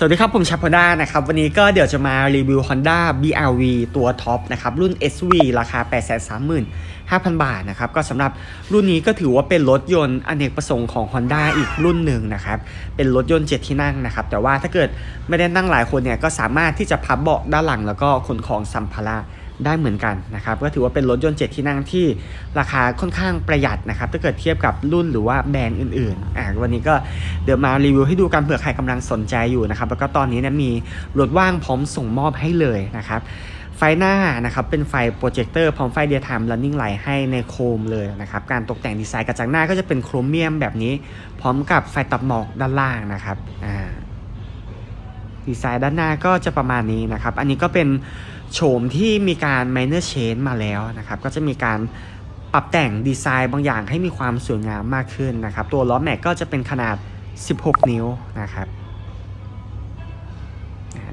สวัสดีครับ ผมชาพด้านะครับ วันนี้ก็เดี๋ยวจะมารีวิว Honda BRV ตัวท็อปนะครับ รุ่น SV ราคา 835,000 บาทนะครับ ก็สำหรับรุ่นนี้ก็ถือว่าเป็นรถยนต์อเนกประสงค์ของ Honda อีกรุ่นหนึ่งนะครับ เป็นรถยนต์ 7 ที่นั่งนะครับ แต่ว่าถ้าเกิดไม่ได้นั่งหลายคนเนี่ย ก็สามารถที่จะพับเบาะด้านหลังแล้วก็ขนของสัมภาระ ได้เหมือนกันนะครับก็ถือว่าเป็นรถยนต์7ที่นั่งที่ราคาค่อนข้างประหยัดนะครับถ้าเกิดเทียบกับรุ่นหรือว่าแบรนด์อื่นๆอ่าวันนี้ก็เดี๋ยวมารีวิวให้ดูกันเผื่อใครกำลังสนใจอยู่นะครับแล้วก็ตอนนี้เนี่ยมีรถว่างพร้อมส่งมอบให้เลยนะครับไฟหน้านะครับเป็นไฟโปรเจคเตอร์พร้อมไฟเดีย i ม e running light ให้ในโคมเลยนะครับการตกแต่งดีไซน์กระจังหน้าก็จะเป็นโครเมียมแบบนี้ พร้อมกับไฟตับหมอกด้านล่างนะครับอ่าดีไซน์ด้านหน้าก็จะประมาณนี้นะครับ อันนี้ก็เป็น โฉมที่มีการ minor change มาแล้วนะครับ ก็จะมีการปรับแต่งดีไซน์บางอย่างให้มีความสวยงามมากขึ้นนะครับ ตัวล้อแม็กก็จะเป็นขนาด 16 นิ้วนะครับ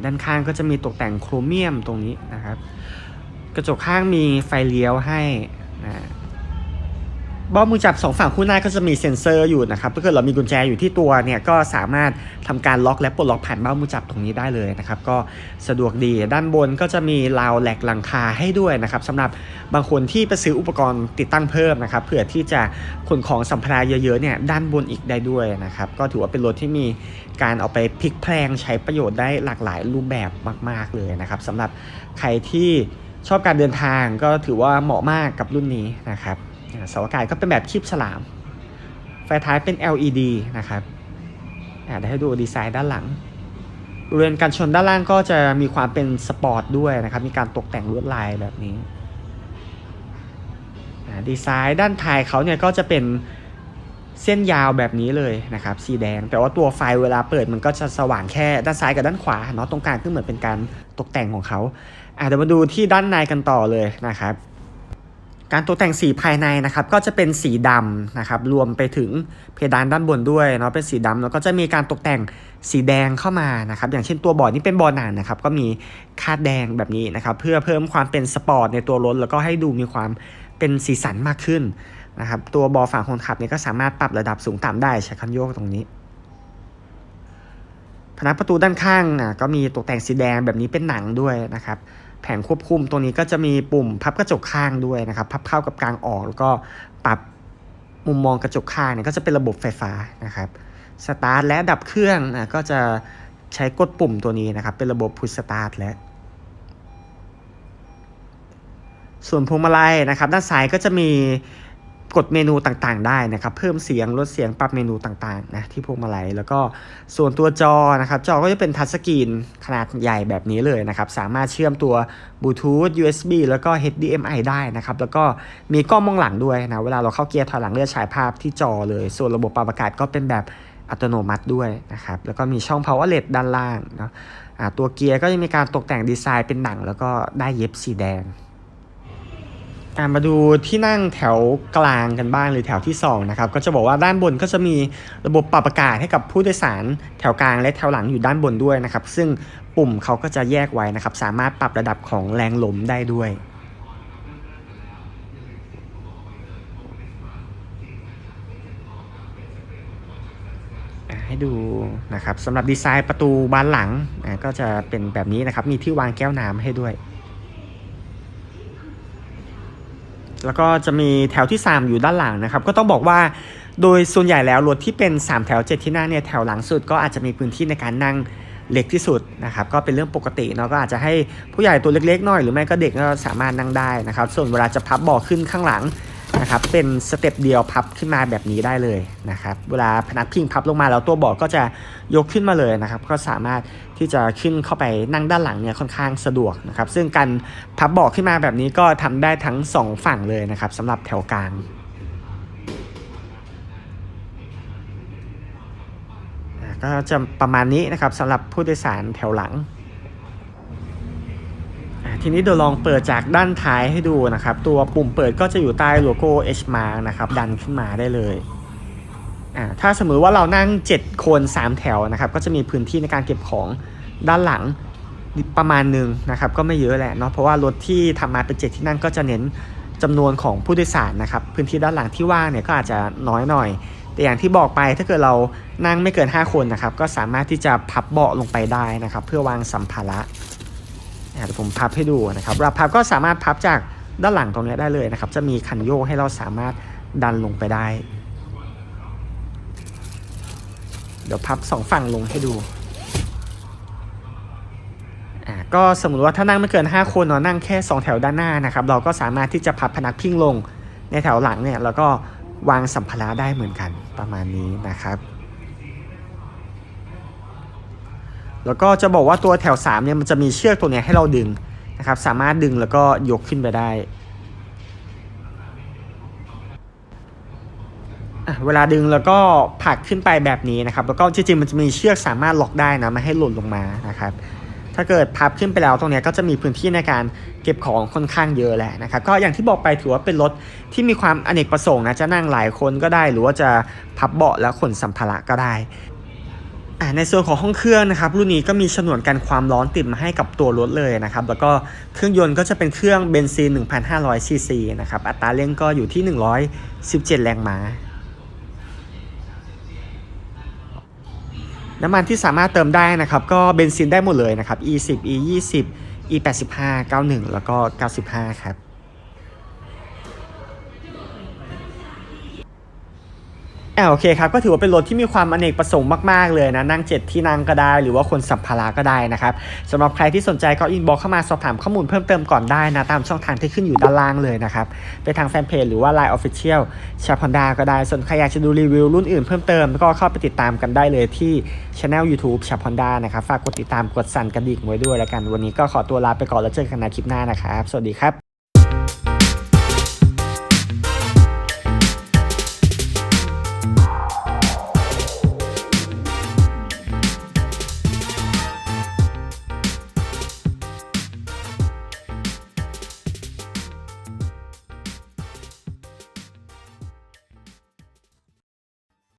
ด้านข้างก็จะมีตกแต่งโครเมียมตรงนี้นะครับ กระจกข้างมีไฟเลี้ยวให้นะ บ้ามือจับสองฝั่งคู่หน้าก็จะมีเซ็นเซอร์อยู่นะครับถ้าเกิดเรามีกุญแจอยู่ที่ตัวเนี่ยก็สามารถทำการล็อกและปลดล็อกผ่านบ้ามือจับตรงนี้ได้เลยนะครับก็สะดวกดีด้านบนก็จะมีราวแหลกหลังคาให้ด้วยนะครับสำหรับบางคนที่ไปซื้ออุปกรณ์ติดตั้งเพิ่มนะครับเผื่อที่จะขนของสัมภาระเยอะๆเนี่ยด้านบนอีกได้ด้วยนะครับก็ถือว่าเป็นรถที่มีการเอาไปพลิกแพลงใช้ประโยชน์ได้หลากหลายรูปแบบมาก ๆเลยนะครับสำหรับใครที่ชอบการเดินทางก็ถือว่าเหมาะมากกับรุ่นนี้นะครับ เสาอากาศก็เป็นแบบคีบฉลาม ไฟท้ายเป็น LED นะครับเดี๋ยวให้ดูดีไซน์ด้านหลังบริเวณการชนด้านล่างก็จะมีความเป็นสปอร์ตด้วยนะครับ มีการตกแต่งลวดลายแบบนี้ดีไซน์ด้านท้ายเขาเนี่ยก็จะเป็นเส้นยาวแบบนี้เลยนะครับ สีแดง แต่ว่าตัวไฟเวลาเปิดมันก็จะสว่างแค่ด้านซ้ายกับด้านขวาเนาะตรงกลางก็เหมือนเป็นการตกแต่งของเขาอ่าเดี๋ยวมาดูที่ด้านในกันต่อเลยนะครับ การตกแต่งสีภายในนะครับก็จะเป็นสีดำนะครับรวมไปถึงเพดานด้านบนด้วยเนาะเป็นสีดำแล้วก็จะมีการตกแต่งสีแดงเข้ามานะครับอย่างเช่นตัวบอร์ดนี่เป็นบอร์ดหนานนะครับก็มีคาดแดงแบบนี้นะครับเพื่อเพิ่มความเป็นสปอร์ตในตัวรถแล้วก็ให้ดูมีความเป็นสีสันมากขึ้นนะครับตัวบอร์ฝั่งคนขับเนี่ยก็สามารถปรับระดับสูงต่ำได้ใช้คันโยกตรงนี้พนักประตูด้านข้างอะก็มีตกแต่งสีแดงแบบนี้เป็นหนังด้วยนะครับ แผงควบคุมตัวนี้ก็จะมีปุ่มพับกระจกข้างด้วยนะครับพับเข้ากับกลางออกแล้วก็ปรับมุมมองกระจกข้างเนี่ยก็จะเป็นระบบไฟฟ้านะครับสตาร์ทและดับเครื่องนะก็จะใช้กดปุ่มตัวนี้นะครับ เป็นระบบพุชสตาร์ทและ ส่วนพวงมาลัยนะครับ ด้านซ้ายก็จะมี กดเมนูต่างๆ ได้นะครับ เพิ่มเสียงลดเสียงปรับเมนูต่างๆนะที่พวงมาลัยแล้วก็ส่วนตัวจอนะครับ จอก็จะเป็นทัชสกรีนขนาดใหญ่แบบนี้เลยนะครับ สามารถเชื่อมตัวบลูทูธ USB แล้วก็ HDMI ได้นะครับ แล้วก็มีกล้องมองหลังด้วยนะ เวลาเราเข้าเกียร์ถอยหลังเลือกฉายภาพที่จอเลย ส่วนระบบปรับอากาศก็เป็นแบบอัตโนมัติด้วยนะครับ แล้วก็มีช่อง power LED ด้านล่างเนาะตัวเกียร์ก็จะมีการตกแต่งดีไซน์เป็นหนัง แล้วก็ได้เย็บสีแดง มาดูที่นั่งแถวกลางกันบ้างหรือแถวที่2นะครับก็จะบอกว่าด้านบนก็จะมีระบบปรับอากาศให้กับผู้โดยสารแถวกลางและแถวหลังอยู่ด้านบนด้วยนะครับ ซึ่งปุ่มเขาก็จะแยกไว้นะครับ สามารถปรับระดับของแรงลมได้ด้วยให้ดูนะครับสำหรับดีไซน์ประตูบานหลังก็จะเป็นแบบนี้นะครับ มีที่วางแก้วน้ำให้ด้วย แล้วก็จะมีแถวที่ 3 อยู่ด้านหลังนะครับ ก็ต้องบอกว่าโดยส่วนใหญ่แล้วรถที่เป็น 3 แถว 7 ที่นั่งเนี่ยแถวหลังสุดก็อาจจะมีพื้นที่ในการนั่งเล็กที่สุดนะครับก็เป็นเรื่องปกติเนาะก็อาจจะให้ผู้ใหญ่ตัวเล็กๆหน่อยหรือไม่ก็เด็กก็สามารถนั่งได้นะครับ ส่วนเวลาจะพับเบาะขึ้นข้างหลัง นะครับเป็นสเต็ปเดียวพับขึ้นมาแบบนี้ได้เลยนะครับเวลาพนักพิงพับลงมาแล้วตัวเบาะก็จะยกขึ้นมาเลยนะครับก็สามารถที่จะขึ้นเข้าไปนั่งด้านหลังเนี่ยค่อนข้างสะดวกนะครับซึ่งการพับเบาะขึ้นมาแบบนี้ก็ทำได้ทั้งสองฝั่งเลยนะครับสำหรับแถวกลางก็จะประมาณนี้นะครับสำหรับผู้โดยสารแถวหลัง ทีนี้เดี๋ยวลองเปิดจากด้านท้ายให้ดูนะครับ ตัวปุ่มเปิดก็จะอยู่ใต้โลโก้ H Mark นะครับ ดันขึ้นมาได้เลยอ่าถ้าสมมติว่าเรานั่ง 7 คน 3 แถวนะครับ ก็จะมีพื้นที่ในการเก็บของด้านหลังประมาณหนึ่งนะครับ ก็ไม่เยอะแหละเนาะเพราะว่ารถที่ทำมาเป็น7ที่นั่งก็จะเน้นจำนวนของผู้โดยสารนะครับ พื้นที่ด้านหลังที่ว่างเนี่ยก็อาจจะน้อยหน่อย แต่อย่างที่บอกไปถ้าเกิดเรานั่งไม่เกิน 5 คนนะครับ ก็สามารถที่จะพับเบาะลงไปได้นะครับ เพื่อวางสัมภาระ เดี๋ยวผมพับให้ดูนะครับเวลาพับก็สามารถพับจากด้านหลังตรงนี้ได้เลยนะครับ จะมีคันโยกให้เราสามารถดันลงไปได้ เดี๋ยวพับสองฝั่งลงให้ดูอ่าก็สมมุติว่าถ้านั่งไม่เกิน 5 คนเนาะนั่งแค่ 2 แถวด้านหน้านะครับ เราก็สามารถที่จะพับพนักพิงลงในแถวหลังเนี่ยแล้วก็วางสัมภาระได้เหมือนกันประมาณนี้นะครับ แล้วก็จะบอกว่าตัวแถว3เนี่ยมันจะมีเชือกตัวนี้ให้เราดึงนะครับ สามารถดึงแล้วก็ยกขึ้นไปได้ เวลาดึงแล้วก็ผลักขึ้นไปแบบนี้นะครับ แล้วก็จริงๆมันจะมีเชือกสามารถล็อกได้นะไม่ให้หล่นลงมานะครับ ถ้าเกิดพับขึ้นไปแล้วตรงนี้ก็จะมีพื้นที่ในการเก็บของค่อนข้างเยอะแหละนะครับ ก็อย่างที่บอกไปถือว่าเป็นรถที่มีความอเนกประสงค์นะจะนั่งหลายคนก็ได้ หรือว่าจะพับเบาะแล้วขนสัมภาระก็ได้ ในส่วนของห้องเครื่องนะครับรุ่นนี้ก็มีฉนวนกันความร้อนติดมาให้กับตัวรถเลยนะครับแล้วก็เครื่องยนต์ก็จะเป็นเครื่องเบนซิน 1,500 ซีซีนะครับอัตราเร่งก็อยู่ที่ 117 แรงม้าน้ำมันที่สามารถเติมได้นะครับก็เบนซินได้หมดเลยนะครับ E10 E20 E85 91 แล้วก็ 95 ครับ อ่าโอเคครับก็ถือว่าเป็นรถที่มีความอเนกประสงค์มากๆเลยนะนั่งเจ็ดที่นั่งก็ได้ หรือว่าคนสัมภาระก็ได้นะครับสำหรับใครที่สนใจก็อินบ็อกเข้ามาสอบถามข้อมูลเพิ่มเติมก่อนได้นะตามช่องทางที่ขึ้นอยู่ด้านล่างเลยนะครับไปทางแฟนเพจหรือว่า Line Official ชาพอนดาก็ได้ส่วนใครอยากจะดูรีวิวรุ่นอื่นเพิ่มเติมก็เข้าไปติดตามกันได้เลยที่ช anel YouTube ชาพอนดานะครับฝากกดติดตามกดสั่นกระดิ่งไว้ด้วยแล้วกันวันนี้ก็ขอตัวลาไปก่อนแล้วเจอกันในคลิปหน้านะครับสวัสดีครับ